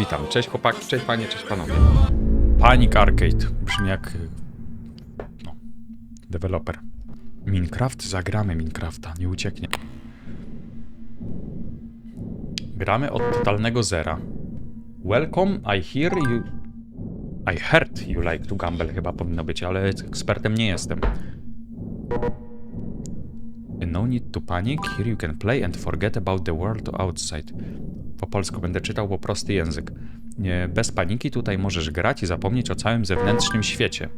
Witam, cześć chłopaki, cześć panie, cześć panowie. Panic Arcade, brzmi jak... no, deweloper. Minecraft, zagramy Minecrafta, nie ucieknie. Gramy od totalnego zera. Welcome, I hear you... I heard you like to gamble chyba powinno być, ale ekspertem nie jestem. No need to panic, here you can play and forget about the world outside. Po polsku będę czytał po prosty język. Bez paniki tutaj możesz grać i zapomnieć o całym zewnętrznym świecie.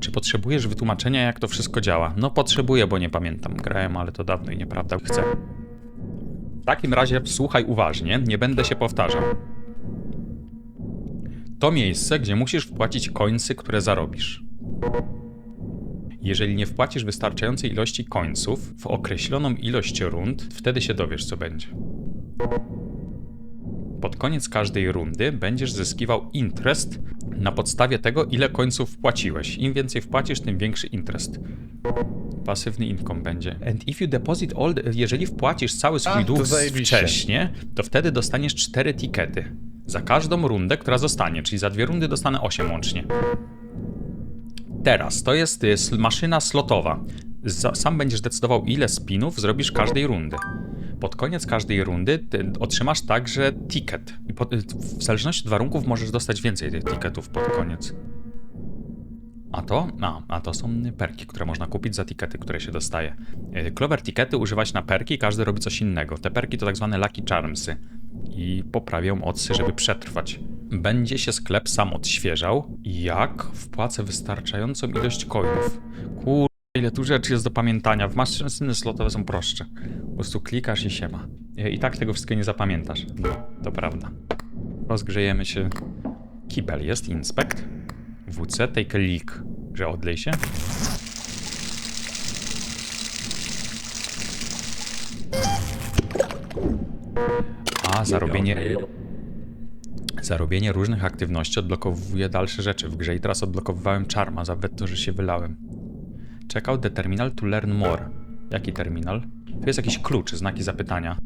Czy potrzebujesz wytłumaczenia, jak to wszystko działa? No potrzebuję, bo nie pamiętam. Grałem, ale to dawno i nieprawda. Chcę. W takim razie słuchaj uważnie, nie będę się powtarzał. To miejsce, gdzie musisz wpłacić końcy, które zarobisz. Jeżeli nie wpłacisz wystarczającej ilości końców w określoną ilość rund, wtedy się dowiesz, co będzie. Pod koniec każdej rundy będziesz zyskiwał interest na podstawie tego, ile końców wpłaciłeś. Im więcej wpłacisz, tym większy interest. Pasywny income będzie. And if you deposit all the, jeżeli wpłacisz cały swój A, to dług zajebiście. wcześnie, to wtedy dostaniesz 4 tikety. Za każdą rundę, która zostanie, czyli za dwie rundy dostanę 8 łącznie. Teraz, to jest y, maszyna slotowa. Sam będziesz decydował, ile spinów zrobisz każdej rundy. Pod koniec każdej rundy otrzymasz także ticket. I w zależności od warunków możesz dostać więcej tych ticketów pod koniec. A to? A, a to są perki, które można kupić za tikety, które się dostaje. Y, Clover tikety używać na perki, każdy robi coś innego. Te perki to tak zwane lucky charmsy i poprawią odsy, żeby przetrwać. Będzie się sklep sam odświeżał, jak wpłacę wystarczającą ilość coinów. Kur... ile tu rzeczy jest do pamiętania. W maszyny slotowe są prostsze. Po prostu klikasz i siema. I i tak tego wszystkiego nie zapamiętasz. No, to prawda. Rozgrzejemy się. Kibel jest, inspect. WC, take a leak. Że odlej się. A, zarobienie, zarobienie różnych aktywności odblokowuje dalsze rzeczy w grze i teraz odblokowywałem czarma za to, że się wylałem. Check out the terminal to learn more. Jaki terminal? Tu jest jakiś klucz, znaki zapytania.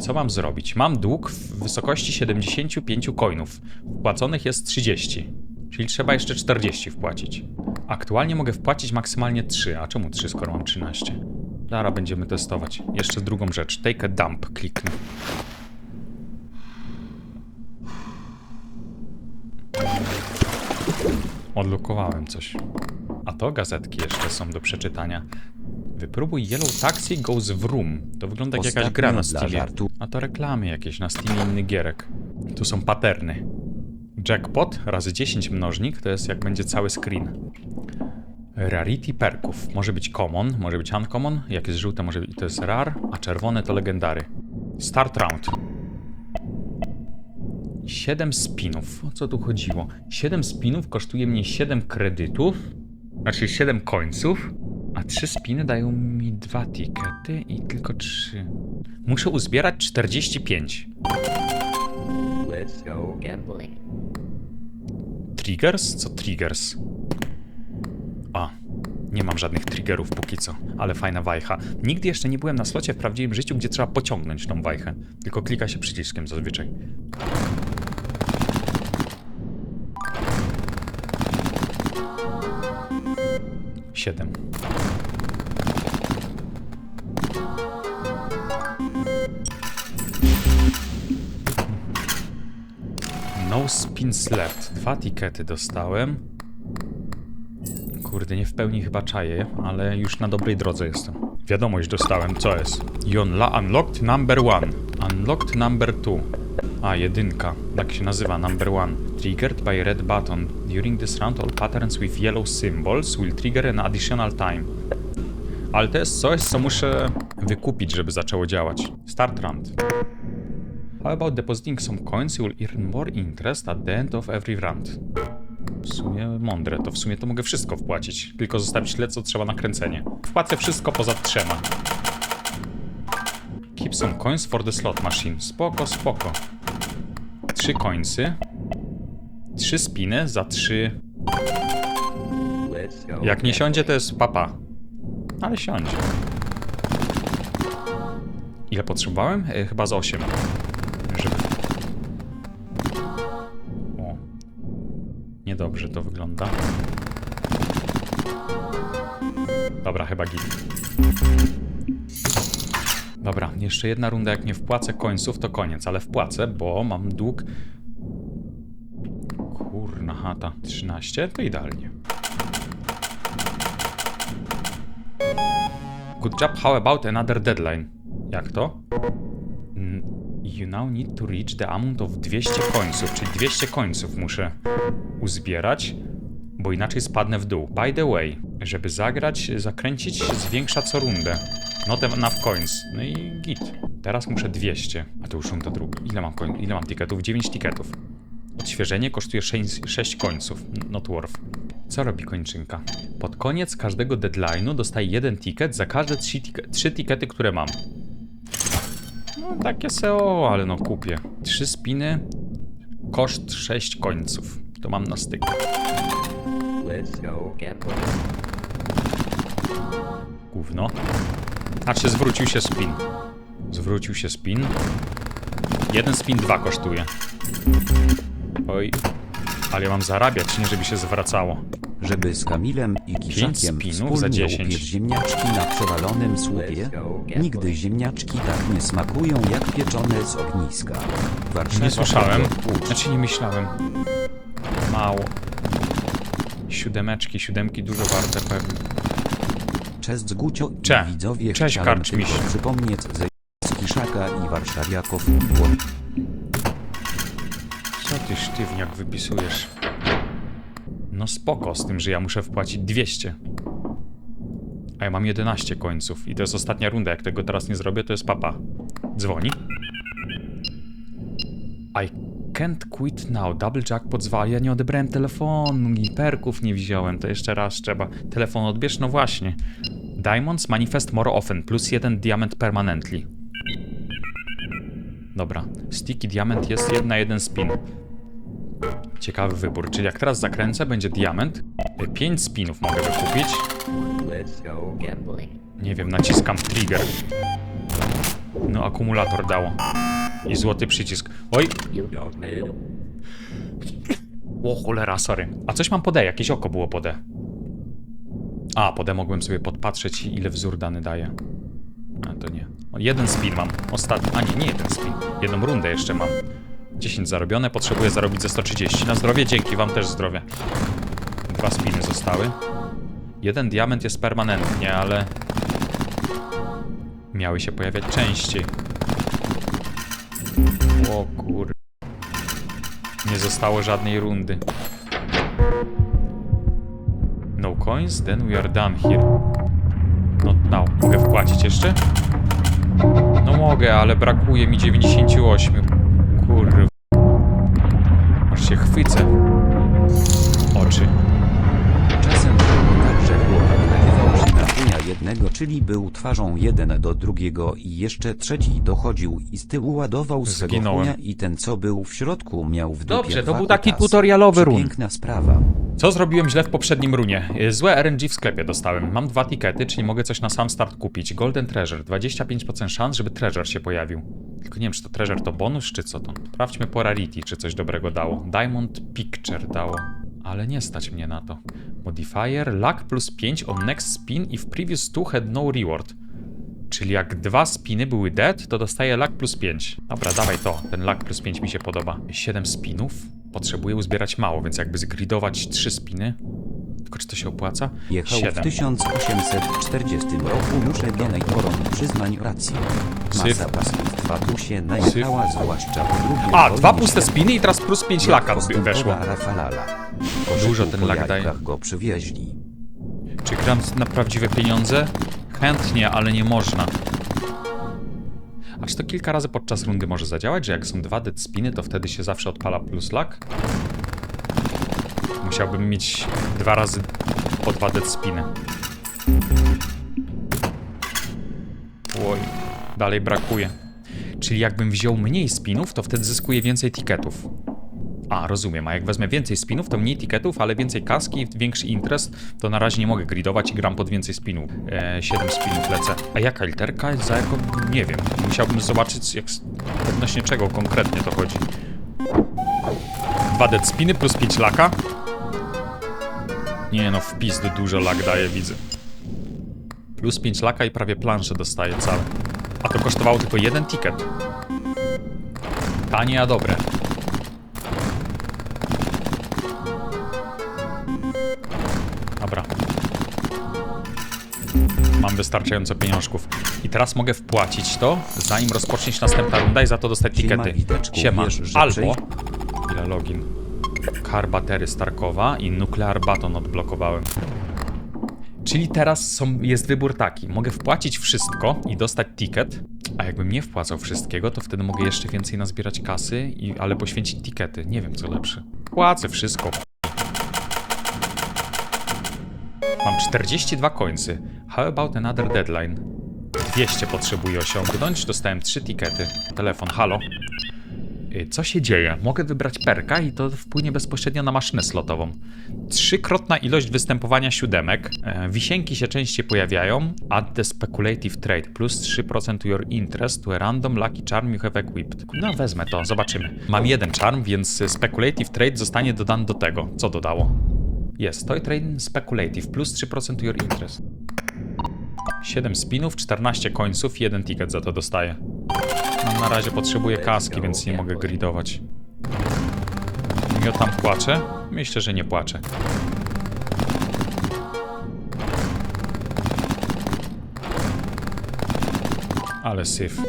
Co mam zrobić? Mam dług w wysokości 75 coinów. Wpłaconych jest 30. Czyli trzeba jeszcze 40 wpłacić. Aktualnie mogę wpłacić maksymalnie 3. A czemu 3, skoro mam 13? Zaraz będziemy testować. Jeszcze drugą rzecz. Take a dump. Kliknę. Odlokowałem coś. A to gazetki jeszcze są do przeczytania. Wypróbuj Yellow Taxi Goes Vroom. To wygląda jak jakaś gra na Steamie. A to reklamy jakieś na Steamie innych gierek. Tu są paterny. Jackpot razy 10 mnożnik to jest jak będzie cały screen. Rarity perków. Może być common, może być uncommon. Jak jest żółte, może być, to jest rare, a czerwone to legendary. Start round. 7 spinów. O co tu chodziło? 7 spinów kosztuje mnie 7 kredytów, znaczy 7 końców, a 3 spiny dają mi 2 tikety i tylko 3. Muszę uzbierać 45. Let's go gambling. Triggers? Co triggers? A, nie mam żadnych triggerów póki co, ale fajna wajcha. Nigdy jeszcze nie byłem na slocie w prawdziwym życiu, gdzie trzeba pociągnąć tą wajchę. Tylko klika się przyciskiem zazwyczaj. Siedem. No spins left. Dwa tikety dostałem. Kurde, nie w pełni chyba czaję, ale już na dobrej drodze jestem. Wiadomość dostałem, co jest. Jonla unlocked number one. Unlocked number two. A, jedynka. Tak się nazywa, number one. Triggered by red button. During this round, all patterns with yellow symbols will trigger an additional time. Ale to jest coś, co muszę wykupić, żeby zaczęło działać. Start round. How about depositing some coins? You will earn more interest at the end of every round. W sumie mądre, to w sumie to mogę wszystko wpłacić. Tylko zostawić tyle, co trzeba na kręcenie. Wpłacę wszystko poza trzema. Keep some coins for the slot machine. Spoko, spoko. Trzy coinsy. Trzy spiny za trzy. Jak nie siądzie, to jest papa. Ale siądzie. Ile potrzebowałem? E, chyba z 8. Żeby... O. Niedobrze to wygląda. Dobra, chyba git. Dobra, jeszcze jedna runda. Jak nie wpłacę końców, to koniec, ale wpłacę, bo mam dług Chata. 13? To idealnie. Good job, how about another deadline? Jak to? Mm, You now need to reach the amount of 200 końców, czyli 200 końców muszę uzbierać, bo inaczej spadnę w dół. By the way, żeby zagrać, zakręcić zwiększa co rundę. Not enough coins. No i git. Teraz muszę 200. A to już runda druga. Ile mam. Ile mam tiketów? 9 tiketów. Odświeżenie kosztuje 6, 6 końców. Not worth. Co robi kończynka? Pod koniec każdego deadline'u dostaję jeden ticket za każde 3, tik 3 tikety, które mam. No takie SEO, ale no kupię. Trzy spiny, koszt 6 końców. To mam na styk. Let's go gambling. Gówno. Znaczy zwrócił się spin. Zwrócił się spin. Jeden spin dwa kosztuje. Oj. Ale ja mam zarabiać, nie żeby się zwracało. żeby z Kamilem i Kiszakiem spinów za wspólnie 10. upiec ziemniaczki na przewalonym słupie. Nigdy ziemniaczki tak nie smakują jak pieczone z ogniska. Warszawa Nie słyszałem. Łódź. Znaczy nie myślałem. Mało. Siódemeczki, siódemki dużo warte pewnie. Cześć Gucio i Cze- widzowie cześć, chciałem Karczmiś. tylko przypomnieć ze z Kiszaka i warszawiaków było ty sztywniak wypisujesz? No spoko z tym, że ja muszę wpłacić 200. A ja mam 11 końców i to jest ostatnia runda. Jak tego teraz nie zrobię, to jest papa. Dzwoni. I can't quit now. Double jackpot zwala. Ja nie odebrałem telefonu i perków nie wziąłem. To jeszcze raz trzeba. Telefon odbierz? No właśnie. Diamonds manifest more often. Plus jeden diament permanently. Dobra. Sticky diament jest 1 na 1 spin. Ciekawy wybór, czyli jak teraz zakręcę, będzie diament. 5 spinów mogę wykupić. Nie wiem, naciskam trigger. No, akumulator dało. I złoty przycisk. Oj! O cholera, sorry. A coś mam pod E, jakieś oko było pod E. A, pod E mogłem sobie podpatrzeć, ile wzór dany daje. A, to nie. O, jeden spin mam. Ostatni. A nie, nie jeden spin. Jedną rundę jeszcze mam. 10 zarobione, potrzebuję zarobić ze 130. Na zdrowie, dzięki, wam też zdrowie. Dwa spiny zostały. Jeden diament jest permanentnie, ale... Miały się pojawiać częściej. O kur... Nie zostało żadnej rundy. No coins, then we are done here. Not now. Mogę wpłacić jeszcze? No mogę, ale brakuje mi 98. Się chwycę. Oczy. Czasem było tak, że chłopak nagrywał się na jednego, czyli był twarzą jeden do drugiego i jeszcze trzeci dochodził i z tyłu ładował swego Zginąłem. chuja i ten co był w środku miał w dupie Dobrze, to dwa był taki tutorialowy run. Piękna sprawa. Co zrobiłem źle w poprzednim runie? Y, Złe RNG w sklepie dostałem. Mam dwa tikety, czyli mogę coś na sam start kupić. Golden Treasure. 25% szans, żeby Treasure się pojawił. Tylko nie wiem, czy to Treasure to bonus, czy co to. Sprawdźmy po Rarity, czy coś dobrego dało. Diamond Picture dało. Ale nie stać mnie na to. Modifier, luck plus 5 on next spin if previous two had no reward. Czyli jak dwa spiny były dead, to dostaję luck plus 5. Dobra, dawaj to. Ten luck plus 5 mi się podoba. 7 spinów. Potrzebuję uzbierać mało, więc jakby zgridować 3 spiny. Tylko czy to się opłaca? Jechał w 7. 1840 roku już generatorem przyznań racji. Syf. Masa pastwistwa tu się najechała, zwłaszcza po drugiej A, wojnie dwa puste światowej. spiny i teraz plus 5 Jak laka postępowa weszło. Rafalala. Dużo ten po lak daje. jajkach go przywieźli. Czy gram na prawdziwe pieniądze? Chętnie, ale nie można. A czy to kilka razy podczas rundy może zadziałać, że jak są dwa dead spiny, to wtedy się zawsze odpala plus luck? Musiałbym mieć dwa razy po dwa dead spiny. Oj, dalej brakuje. Czyli jakbym wziął mniej spinów, to wtedy zyskuję więcej tiketów. A, rozumiem. A jak wezmę więcej spinów, to mniej tiketów, ale więcej kaski większy interest, to na razie nie mogę gridować i gram pod więcej spinów. E, 7 spinów lecę. A jaka literka? Za jaką? Nie wiem. Musiałbym zobaczyć, jak, odnośnie czego konkretnie to chodzi. 2 dead spiny plus 5 laka. Nie no, wpis dużo lag daje, widzę. Plus 5 laka i prawie planszę dostaje całe. A to kosztowało tylko jeden ticket. Tanie, a dobre. Wystarczająco pieniążków. I teraz mogę wpłacić to, zanim rozpocznie się następna runda i za to dostać tikety. Siema. Albo... Ile login? Car Battery Starkowa i Nuclear Baton odblokowałem. Czyli teraz są, jest wybór taki. Mogę wpłacić wszystko i dostać ticket, a jakbym nie wpłacał wszystkiego, to wtedy mogę jeszcze więcej nazbierać kasy, i, ale poświęcić tikety. Nie wiem, co lepsze. Płacę wszystko. Mam 42 końcy. How about another deadline? 200 potrzebuję osiągnąć. Dostałem 3 tikety. Telefon, halo. Y, Co się dzieje? Mogę wybrać perka i to wpłynie bezpośrednio na maszynę slotową. Trzykrotna ilość występowania siódemek. E, wisienki się częściej pojawiają. Add the speculative trade. Plus 3% to your interest to a random lucky charm you have equipped. No wezmę to, zobaczymy. Mam jeden charm, więc speculative trade zostanie dodany do tego. Co dodało? Jest, toy trade speculative. Plus 3% to your interest. 7 spinów, 14 końców, jeden ticket za to dostaję. No, na razie potrzebuję kaski, więc nie mogę gridować. Ja tam płaczę? Myślę, że nie płaczę. Ale syf.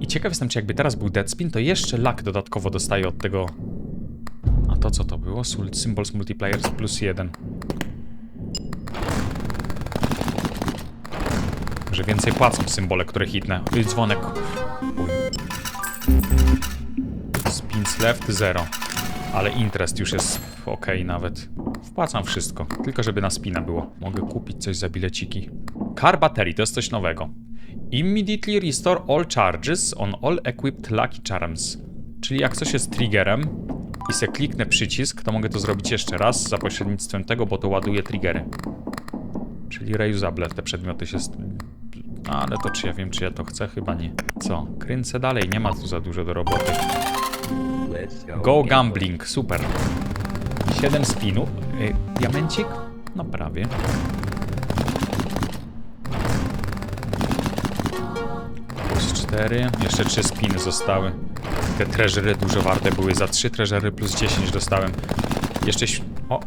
I ciekaw jestem, czy jakby teraz był Deadspin, to jeszcze lak dodatkowo dostaje od tego... A to co to było? Symbols Multiplayers plus jeden. Że więcej płacą symbole, które hitnę. Oj, dzwonek. Spins left 0. Ale interest już jest ok nawet. Wpłacam wszystko, tylko żeby na spina było. Mogę kupić coś za bileciki. Car battery to jest coś nowego. Immediately restore all charges on all equipped lucky charms. Czyli jak coś jest triggerem i se kliknę przycisk, to mogę to zrobić jeszcze raz za pośrednictwem tego, bo to ładuje triggery. Czyli reusable te przedmioty się... st- Ale to czy ja wiem, czy ja to chcę? Chyba nie. Co? Kręcę dalej, nie ma tu za dużo do roboty. Go, gambling, super. 7 spinów. Y, diamencik? No prawie. Plus 4. Jeszcze 3 spiny zostały. Te treasury dużo warte były. Za 3 treasury plus 10 dostałem. Jeszcze... O!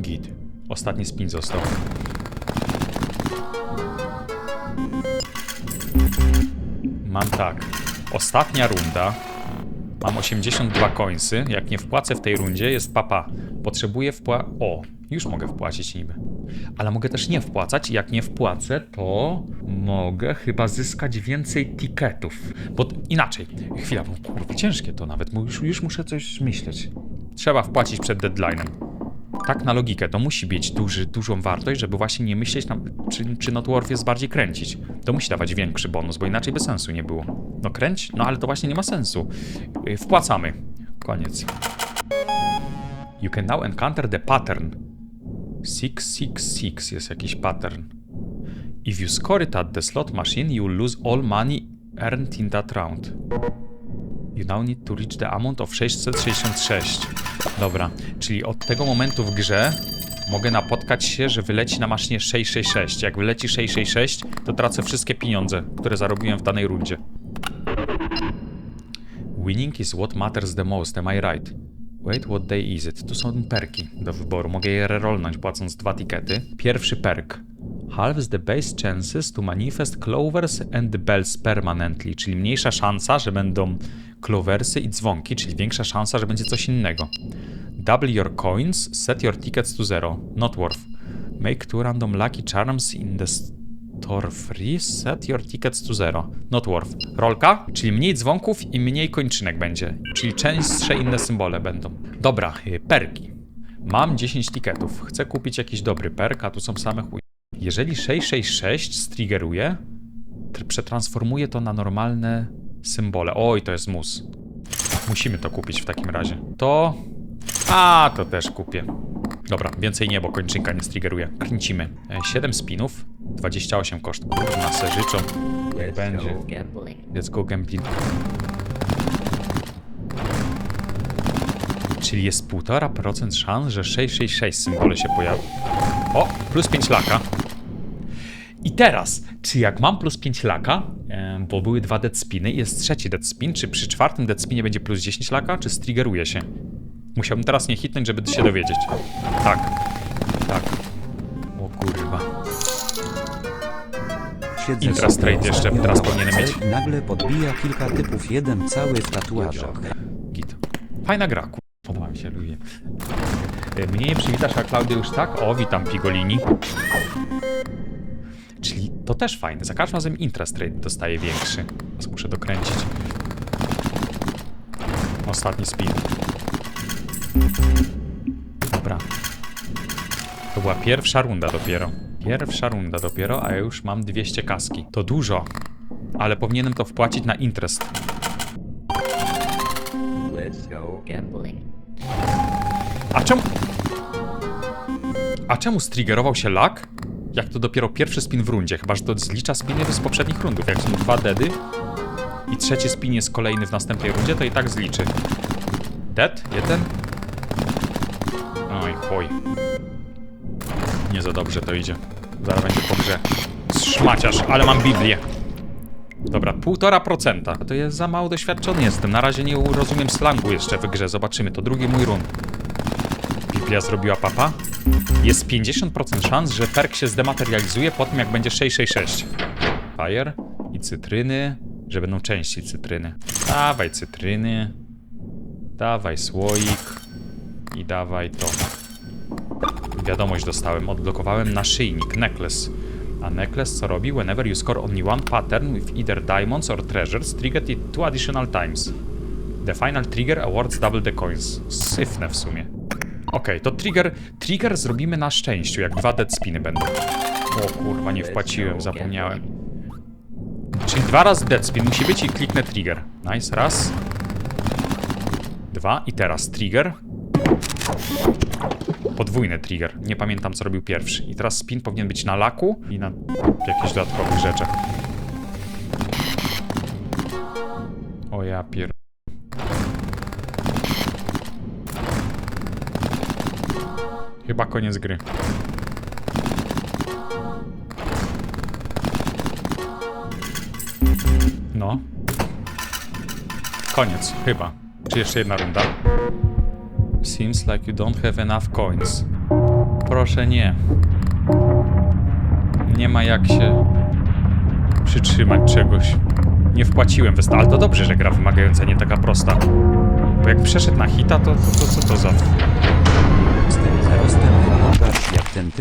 Git. Ostatni spin został. Mam tak. Ostatnia runda. Mam 82 końcy. Jak nie wpłacę w tej rundzie, jest papa. Potrzebuję wpła... O, już mogę wpłacić niby. Ale mogę też nie wpłacać. Jak nie wpłacę, to mogę chyba zyskać więcej tiketów. Bo inaczej. Chwila, bo kurwa, ciężkie to nawet. Już, już muszę coś myśleć. Trzeba wpłacić przed deadline'em. Tak na logikę, to musi mieć duży, dużą wartość, żeby właśnie nie myśleć, na, czy, czy Notworth jest bardziej kręcić. To musi dawać większy bonus, bo inaczej by sensu nie było. No kręć? No ale to właśnie nie ma sensu. Yy, Wpłacamy. Koniec. You can now encounter the pattern. 666 jest jakiś pattern. If you score it at the slot machine, you lose all money earned in that round. You now need to reach the amount of 666. Dobra, czyli od tego momentu w grze mogę napotkać się, że wyleci na maszynie 666. Jak wyleci 666, to tracę wszystkie pieniądze, które zarobiłem w danej rundzie. Winning is what matters the most, am I right? Wait, what day is it? Tu są perki do wyboru. Mogę je rerollnąć płacąc dwa tikety. Pierwszy perk. Halves the base chances to manifest clovers and bells permanently, czyli mniejsza szansa, że będą cloversy i dzwonki, czyli większa szansa, że będzie coś innego. Double your coins, set your tickets to zero. Not worth. Make two random lucky charms in the store free, set your tickets to zero. Not worth. Rolka, czyli mniej dzwonków i mniej kończynek będzie. Czyli częstsze inne symbole będą. Dobra, y, perki. Mam 10 tiketów. Chcę kupić jakiś dobry perk, a tu są same chuj. Jeżeli 666 striggeruje, tr- przetransformuje to na normalne symbole. Oj, to jest mus. Musimy to kupić w takim razie. To... A, to też kupię. Dobra, więcej nie, bo kończynka nie striggeruje. Kręcimy. 7 spinów, 28 koszt. Kurwa, se życzą. Let's Będzie. Let's go gambling. Czyli jest 1,5% szans, że 666 symbole się pojawi. O, plus 5 laka. I teraz, czy jak mam plus 5 laka, bo były dwa dead spiny i jest trzeci dead spin, czy przy czwartym dead spinie będzie plus 10 laka, czy striggeruje się? Musiałbym teraz nie hitnąć, żeby się dowiedzieć. Tak. Tak. O kurwa. Siedzę Interest sobie rate jeszcze teraz powinienem mieć. nagle podbija kilka typów, jeden cały w tatuażach. Git. Fajna gra, ku... Podoba mi się, lubię. E, Mnie nie przywitasz, a Klaudy już tak? O, witam Pigolini. Czyli to też fajne. Za każdym razem interest rate dostaje większy. Teraz muszę dokręcić. Ostatni spin. Dobra. To była pierwsza runda dopiero. Pierwsza runda dopiero, a ja już mam 200 kaski. To dużo. Ale powinienem to wpłacić na interest. Let's go gambling. A czemu... A czemu striggerował się lag? Jak to dopiero pierwszy spin w rundzie, chyba że to zlicza spiny z poprzednich rundów. Jak są dwa deady i trzeci spin jest kolejny w następnej rundzie, to i tak zliczy. Dead? Jeden? Oj, chuj. Nie za dobrze to idzie. Zaraz będzie po grze. Szmaciarz, ale mam Biblię. Dobra, 1,5%. To jest za mało doświadczony jestem. Na razie nie rozumiem slangu jeszcze w grze. Zobaczymy, to drugi mój run. Biblia zrobiła papa. Jest 50% szans, że perk się zdematerializuje po tym, jak będzie 666. Fire i cytryny, że będą częściej cytryny. Dawaj cytryny. Dawaj słoik. I dawaj to. Wiadomość dostałem, odblokowałem naszyjnik, necklace. A necklace co robi? Whenever you score only one pattern with either diamonds or treasures, trigger it two additional times. The final trigger awards double the coins. Syfne w sumie. Okej, to trigger, trigger zrobimy na szczęściu, jak dwa dead spiny będą. O kurwa, nie wpłaciłem, zapomniałem. Czyli dwa razy dead spin musi być i kliknę trigger. Nice, raz. Dwa i teraz trigger. Podwójny trigger. Nie pamiętam, co robił pierwszy. I teraz spin powinien być na laku i na jakichś dodatkowych rzeczach. O ja pier... Chyba koniec gry. No. Koniec, chyba. Czy jeszcze jedna runda? Seems like you don't have enough coins. Proszę nie. Nie ma jak się przytrzymać czegoś. Nie wpłaciłem wystarczy. Ale to dobrze, że gra wymagająca nie taka prosta. Bo jak przeszedł na hita, to, to, to co to za... Zarostem wymagasz jak ten typ